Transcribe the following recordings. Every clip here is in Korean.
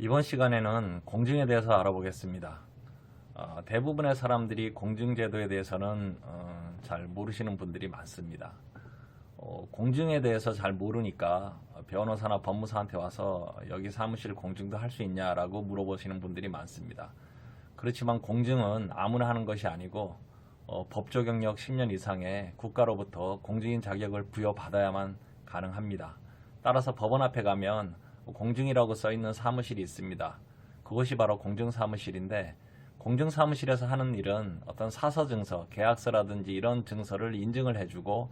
이번 시간에는 공증에 대해서 알아보겠습니다. 어, 대부분의 사람들이 공증제도에 대해서는 어, 잘 모르시는 분들이 많습니다. 어, 공증에 대해서 잘 모르니까 변호사나 법무사한테 와서 여기 사무실 공증도 할 수 있냐라고 물어보시는 분들이 많습니다. 그렇지만 공증은 아무나 하는 것이 아니고 어, 법조 경력 10년 이상의 국가로부터 공증인 자격을 부여받아야만 가능합니다. 따라서 법원 앞에 가면 공증이라고 써 있는 사무실이 있습니다. 그것이 바로 공증 사무실인데 공증 사무실에서 하는 일은 어떤 사서 증서, 계약서라든지 이런 증서를 인증을 해주고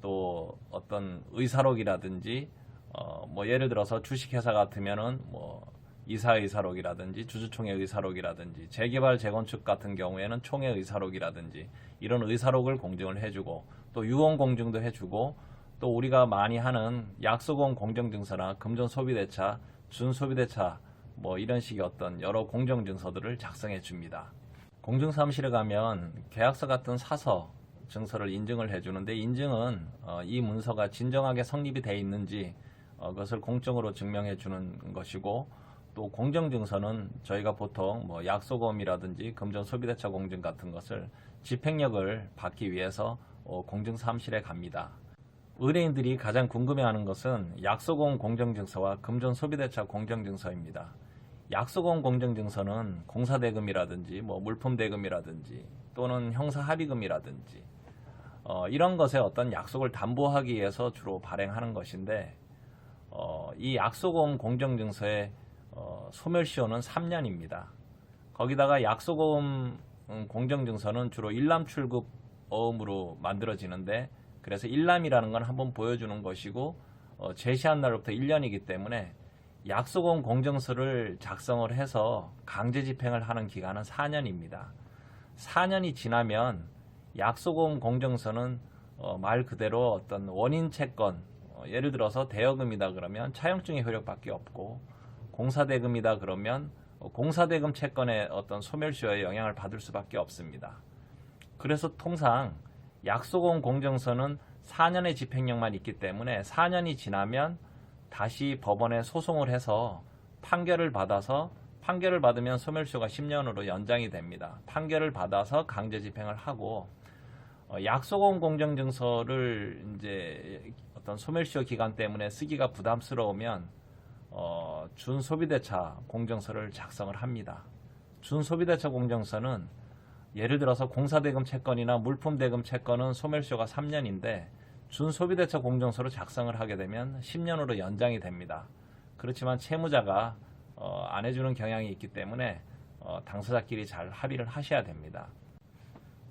또 어떤 의사록이라든지 어, 뭐 예를 들어서 주식회사 같으면은 뭐 이사 의사록이라든지 주주총회 의사록이라든지 재개발 재건축 같은 경우에는 총회 의사록이라든지 이런 의사록을 공증을 해주고 또 유언 공증도 해주고 또 우리가 많이 하는 약소공 공정증서나 금전 소비대차, 준소비대차 뭐 이런 식의 어떤 여러 공정증서들을 작성해 줍니다. 공증사무실에 가면 계약서 같은 사서 증서를 인증을 해주는데 인증은 어, 이 문서가 진정하게 성립이 돼 있는지 어, 그것을 공적으로 증명해 주는 것이고 또 공정증서는 저희가 보통 뭐 약소금이라든지 금전 소비대차 공증 같은 것을 집행력을 받기 위해서 어, 공증사무실에 갑니다. 의뢰인들이 가장 궁금해하는 것은 약소공 공정증서와 금전 소비대차 공정증서입니다. 약소공 공정증서는 공사대금이라든지 뭐 물품대금이라든지 또는 형사합의금이라든지 어, 이런 것에 어떤 약속을 담보하기 위해서 주로 발행하는 것인데 어, 이 약소공 공정증서의 어, 소멸시효는 3년입니다. 거기다가 약소금 음, 공정증서는 주로 일람출급 어음으로 만들어지는데 그래서 일람이라는 건 한번 보여주는 것이고 어, 제시한 날로부터 1년이기 때문에 약소금 공정서를 작성을 해서 강제 집행을 하는 기간은 4년입니다. 4년이 지나면 약소금 공정서는 어, 말 그대로 어떤 원인 채권 어, 예를 들어서 대여금이다 그러면 차용증의 효력밖에 없고 공사대금이다 그러면 어, 공사대금 채권의 어떤 소멸시효에 영향을 받을 수밖에 없습니다. 그래서 통상 약소공 공정서는 4년의 집행력만 있기 때문에 4년이 지나면 다시 법원에 소송을 해서 판결을 받아서 판결을 받으면 소멸시효가 10년으로 연장이 됩니다. 판결을 받아서 강제 집행을 하고 어, 약소공 공정증서를 이제 어떤 소멸시효 기간 때문에 쓰기가 부담스러우면 어, 준소비대차 공정서를 작성을 합니다. 준소비대차 공정서는 예를 들어서 공사대금 채권이나 물품대금 채권은 소멸시효가 3년인데 준소비대차 공정서로 작성을 하게 되면 10년으로 연장이 됩니다. 그렇지만 채무자가 어, 안 해주는 경향이 있기 때문에 어, 당사자끼리 잘 합의를 하셔야 됩니다.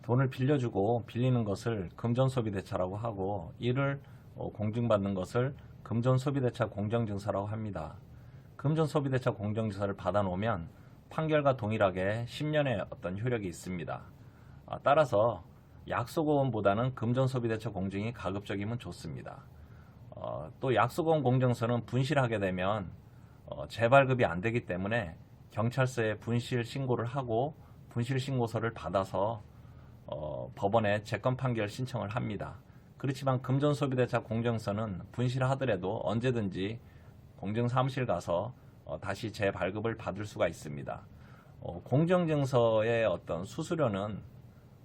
돈을 빌려주고 빌리는 것을 금전소비대차라고 하고 이를 어, 공증받는 것을 금전소비대차 공정증서라고 합니다. 금전소비대차 공정증서를 받아놓으면 판결과 동일하게 10년의 어떤 효력이 있습니다. 아, 따라서 약소고원보다는 금전소비대차 공증이 가급적이면 좋습니다. 어, 또 약소고원 공정서는 분실하게 되면 어, 재발급이 안 되기 때문에 경찰서에 분실 신고를 하고 분실 신고서를 받아서 어, 법원에 재건 판결 신청을 합니다. 그렇지만 금전소비대차 공정서는 분실하더라도 언제든지 공정사무실 가서 어, 다시 재발급을 받을 수가 있습니다. 어, 공정증서의 어떤 수수료는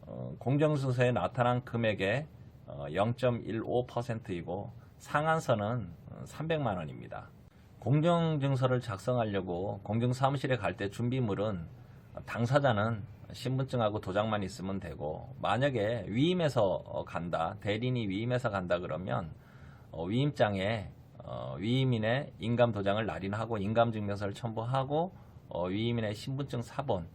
어, 공정증서에 나타난 금액의 어, 0.15%이고 상한선은 300만 원입니다. 공정증서를 작성하려고 공정사무실에 갈 때 준비물은 당사자는 신분증하고 도장만 있으면 되고 만약에 위임해서 어, 간다 대리인이 위임해서 간다 그러면 어, 위임장에 어, 위임인의 인감 도장을 날인하고 인감 증명서를 첨부하고 어, 위임인의 신분증 사본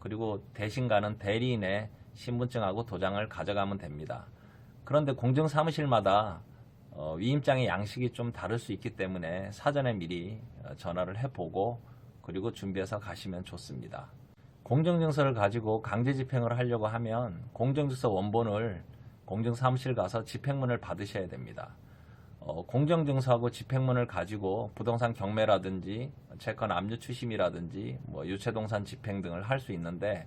그리고 대신 가는 대리인의 신분증하고 도장을 가져가면 됩니다. 그런데 공정사무실마다 어, 위임장의 양식이 좀 다를 수 있기 때문에 사전에 미리 어, 전화를 해보고 그리고 준비해서 가시면 좋습니다. 공정증서를 가지고 강제 집행을 하려고 하면 공정증서 원본을 공정사무실 가서 집행문을 받으셔야 됩니다. 어, 공정증서하고 집행문을 가지고 부동산 경매라든지 채권 압류 추심이라든지 뭐 유체동산 집행 등을 할 수 있는데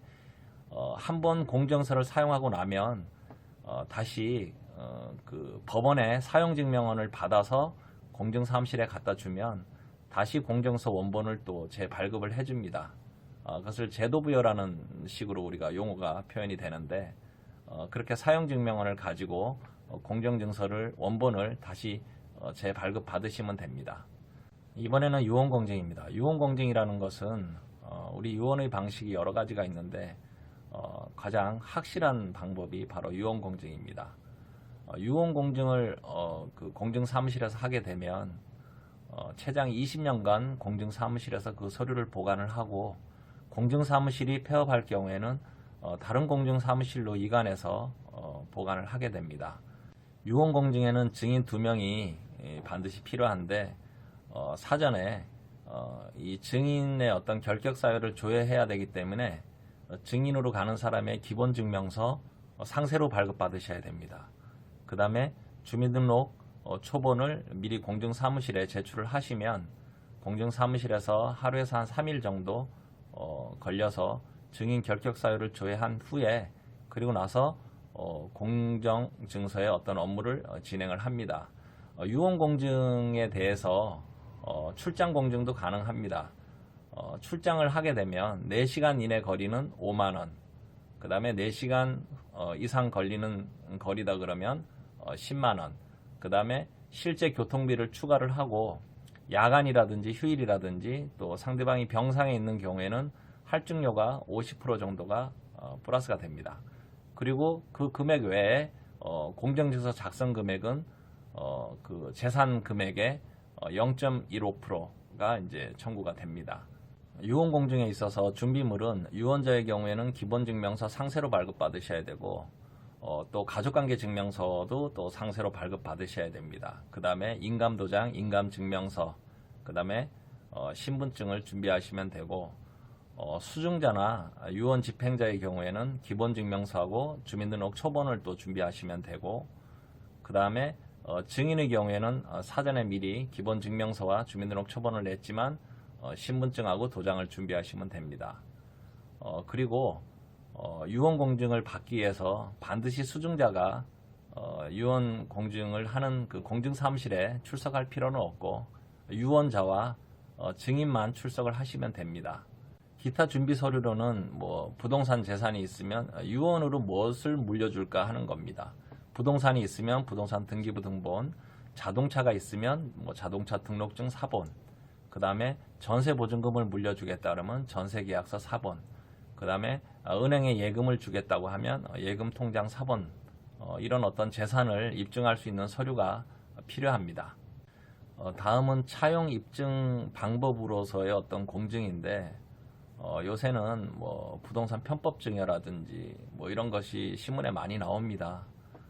어, 한 번 공정서를 사용하고 나면 어, 다시 어, 그 법원에 사용증명원을 받아서 공정사무실에 갖다 주면 다시 공정서 원본을 또 재발급을 해줍니다. 어, 그것을 제도부여라는 식으로 우리가 용어가 표현이 되는데 어, 그렇게 사용증명원을 가지고 어, 공정증서를 원본을 다시 어, 재발급 받으시면 됩니다. 이번에는 유언공증입니다. 유언공증이라는 것은 어, 우리 유언의 방식이 여러 가지가 있는데 어, 가장 확실한 방법이 바로 유언공증입니다. 어, 유언공증을 어, 그 공증사무실에서 하게 되면 어, 최장 20년간 공증사무실에서 그 서류를 보관을 하고 공증사무실이 폐업할 경우에는 어, 다른 공증사무실로 이관해서 어, 보관을 하게 됩니다. 유언공증에는 증인 두 명이 예, 반드시 필요한데 어, 사전에 어, 이 증인의 어떤 결격 사유를 조회해야 되기 때문에 어, 증인으로 가는 사람의 기본 증명서 어, 상세로 발급받으셔야 됩니다. 그 다음에 주민등록 어, 초본을 미리 공증사무실에 제출을 하시면 공증사무실에서 하루에서 한 3일 정도 어, 걸려서 증인 결격 사유를 조회한 후에 그리고 나서 어, 공정 증서의 어떤 업무를 어, 진행을 합니다. 어, 유언 공증에 대해서 어, 출장 공증도 가능합니다. 어, 출장을 하게 되면 4시간 이내 거리는 5만 원, 그 다음에 4시간 어, 이상 걸리는 거리다 그러면 어, 10만 원, 그 다음에 실제 교통비를 추가를 하고 야간이라든지 휴일이라든지 또 상대방이 병상에 있는 경우에는 할증료가 50% 정도가 어, 플러스가 됩니다. 그리고 그 금액 외에 어, 공정증서 작성 금액은 어, 그 재산 금액의 어, 0.15%가 이제 청구가 됩니다. 유언 공증에 있어서 준비물은 유언자의 경우에는 기본 증명서 상세로 발급받으셔야 되고 어, 또 가족관계 증명서도 또 상세로 발급받으셔야 됩니다. 그 다음에 인감도장, 인감증명서, 그 다음에 어, 신분증을 준비하시면 되고 어, 수증자나 유언 집행자의 경우에는 기본 증명서하고 주민등록 초본을 또 준비하시면 되고 그 다음에 어, 증인의 경우에는 어, 사전에 미리 기본 증명서와 주민등록 초본을 냈지만 어, 신분증하고 도장을 준비하시면 됩니다. 어, 그리고 어, 유언 공증을 받기 위해서 반드시 수증자가 어, 유언 공증을 하는 그 공증 사무실에 출석할 필요는 없고 유언자와 어, 증인만 출석을 하시면 됩니다. 기타 준비 서류로는 뭐 부동산 재산이 있으면 어, 유언으로 무엇을 물려줄까 하는 겁니다. 부동산이 있으면 부동산 등기부 등본, 자동차가 있으면 뭐 자동차 등록증 사본, 그 다음에 전세 보증금을 물려주겠다 그러면 전세 계약서 사본, 그 다음에 은행에 예금을 주겠다고 하면 어, 예금 통장 사본 어, 이런 어떤 재산을 입증할 수 있는 서류가 필요합니다. 어, 다음은 차용 입증 방법으로서의 어떤 공증인데 어, 요새는 뭐 부동산 편법 증여라든지 뭐 이런 것이 신문에 많이 나옵니다.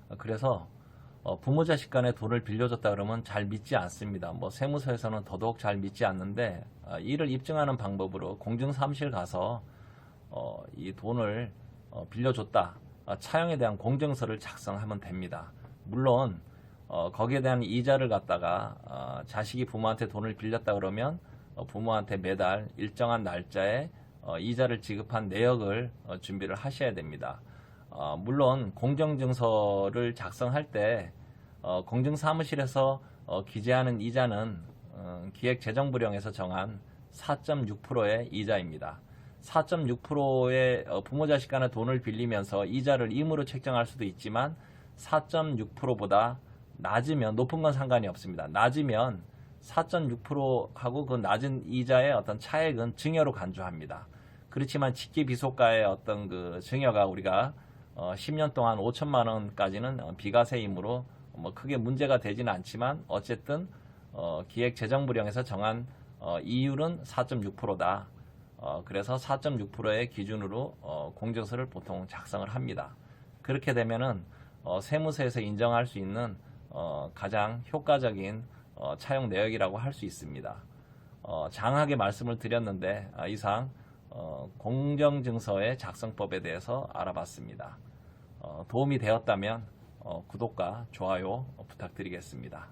어, 그래서 어, 부모 자식 간에 돈을 빌려줬다 그러면 잘 믿지 않습니다. 뭐 세무서에서는 더더욱 잘 믿지 않는데 어, 이를 입증하는 방법으로 공증사무실 가서 어, 이 돈을 어, 빌려줬다. 어, 차용에 대한 공증서를 작성하면 됩니다. 물론 어, 거기에 대한 이자를 갖다가 어, 자식이 부모한테 돈을 빌렸다 그러면 어, 부모한테 매달 일정한 날짜에 어, 이자를 지급한 내역을 어, 준비를 하셔야 됩니다. 어, 물론 공정증서를 작성할 때 어, 공증사무실에서 어, 기재하는 이자는 어, 기획재정부령에서 정한 4.6%의 이자입니다. 4.6%의 어, 부모 자식 간의 돈을 빌리면서 이자를 임으로 책정할 수도 있지만 4.6%보다 낮으면 높은 건 상관이 없습니다. 낮으면 4.6%하고 그 낮은 이자의 어떤 차액은 증여로 간주합니다. 그렇지만 직계 비속가의 어떤 그 증여가 우리가 어 10년 동안 5천만 원까지는 어, 비과세이므로 뭐 크게 문제가 되지는 않지만 어쨌든 어 기획재정부령에서 정한 어 이율은 4.6%다. 어, 그래서 4.6%의 기준으로 어, 공정서를 보통 작성을 합니다. 그렇게 되면은 어, 세무서에서 인정할 수 있는 어, 가장 효과적인 어, 차용 내역이라고 할 수 있습니다. 어, 장하게 말씀을 드렸는데 아, 이상 어, 공정증서의 작성법에 대해서 알아봤습니다. 어, 도움이 되었다면 어, 구독과 좋아요 부탁드리겠습니다.